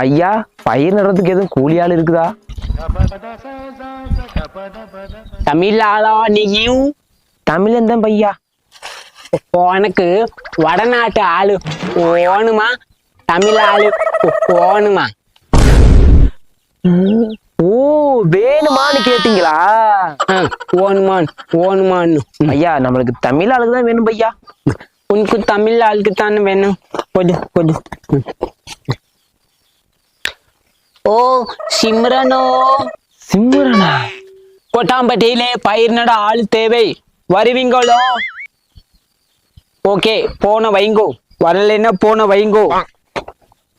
பையா பயிர் நடுறதுக்கு எதுவும் கூலி ஆள் இருக்குதா? தமிழ் ஆளா நீயும் தமிழன் தான் பையா உனக்கு வடநாட்டு ஆளு ஓணுமா தமிழ் ஆளு ஓணுமா ஓ வேணுமான்னு கேட்டீங்களா? ஓணுமான் ஓணுமான்னு ஐயா நம்மளுக்கு தமிழ் ஆளுக்கு தான் வேணும் பையா. உனக்கு தமிழ் ஆளுக்கு தானே வேணும்? கொடு கொடு. ஓ சிம்ரனோ. சிம்ரனா? கொட்டாம்பட்டியிலே பயிர் நட ஆள் தேவை. வருவீங்களோ? ஓகே போன வைங்கோ. வரலைன்னா போன வைங்கோ.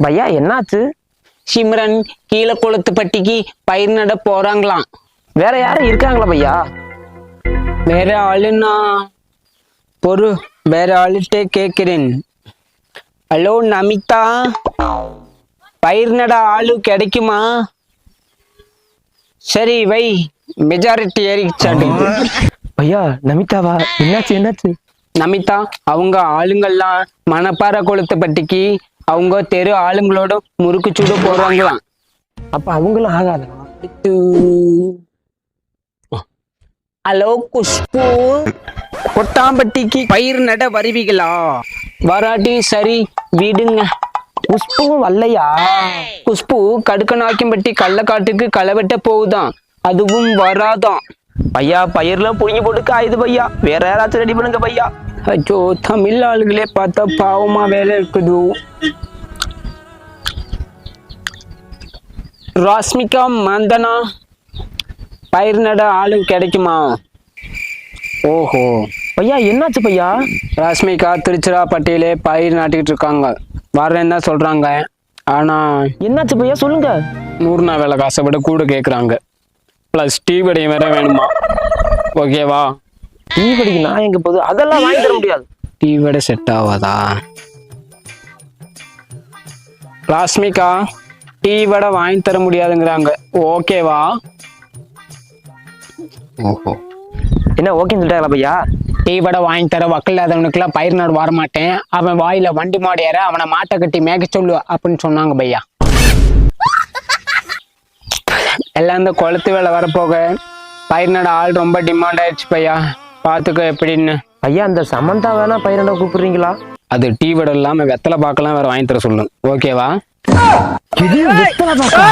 பையா என்னாச்சு? சிம்ரன் கீழே குளத்துப்பட்டிக்கு பயிர் நட போறாங்களாம். வேற யாரும் இருக்காங்களா பையா? வேற ஆளுன்னா? பொறு வேற ஆளுகிட்ட கேட்கிறேன். ஹலோ நமிதா. பயிர் நட ஆளு கிடைக்குமா? சரி வை. மெஜாரிட்டி ஏறிச்சாட்டு பையா நமிதாவா? என்னாச்சு என்னாச்சு? நமிதா அவங்க ஆளுங்கெல்லாம் மணப்பாறை கொளுத்துப்பட்டிக்கு அவங்க தெரு ஆளுங்களோட முறுக்கு சுட போறாங்களாம் அப்ப அவங்களும் ஆகாதா? ஹலோ குஷ்பு. கொட்டாம்பட்டிக்கு பயிர் நட வருவீங்களா? வராட்டி சரி விடுங்க. புஷ்பமும் வரலையா குஷ்பு கடுக்கனாக்கிம்பட்டி கள்ளக்காட்டுக்கு களவெட்ட போகுதாம் அதுவும் வராதாம் பையா பயிர்லாம் புடுங்கி போட்டு காயுது பையா. வேற யாராச்சும் ரெடி பண்ணுங்க பையா. அச்சோ தமிழ் ஆளுகளே பார்த்தா பாவமா வேலை இருக்குது. ராஸ்மிகா மந்தனா பயிர் நட ஆளு கிடைக்குமா? ஓஹோ. பையா என்னாச்சு பையா? ராஸ்மிகா திருச்சிராப்பட்டியிலே பயிர் நாட்டிக்கிட்டு இருக்காங்க. வரேன்னு தான் சொல்றாங்க. ஆனா என்னாச்சு பையா? சொல்லுங்க. நூறு நாள் வேலை காசை விட கூட கேட்குறாங்க ப்ளஸ் டீ வடையும் வேற வேணுமா? ஓகேவா டீ படிக்க நான் எங்க போகுது அதெல்லாம் வாங்கி தர முடியாது. டீ வடை செட் ஆகாதா ராஸ்மிகா டீ வடை வாங்கி தர முடியாதுங்கிறாங்க. ஓகேவா ஓஹோ. என்ன ஓகேன்னு சொல்லிட்டாங்களா பையா? டீ வடை வாங்கி தர வக்கல் இல்லாதவனுக்குலாம் பயிர் நாடு வர மாட்டேன் அவன் வாயில வண்டி மாடி ஏற அவனை மாட்டை கட்டி மேய்க்க சொல்லு அப்படின்னு சொன்னாங்க பையா. எல்லாம் இந்த குளத்து வேலை வரப்போக. பயிர் நட ஆள் ரொம்ப டிமாண்ட் ஆயிடுச்சு பையா. பார்த்துக்கோ எப்படின்னு. ஐயா அந்த சமந்தா வேணா பயிரண்டா கூப்பிடுறீங்களா? அது டீ வடை இல்லாம வெத்தலை பார்க்கலாம் வேற வாங்கி தர சொல்லணும் ஓகேவா? இது வெத்தலை பாக்கா?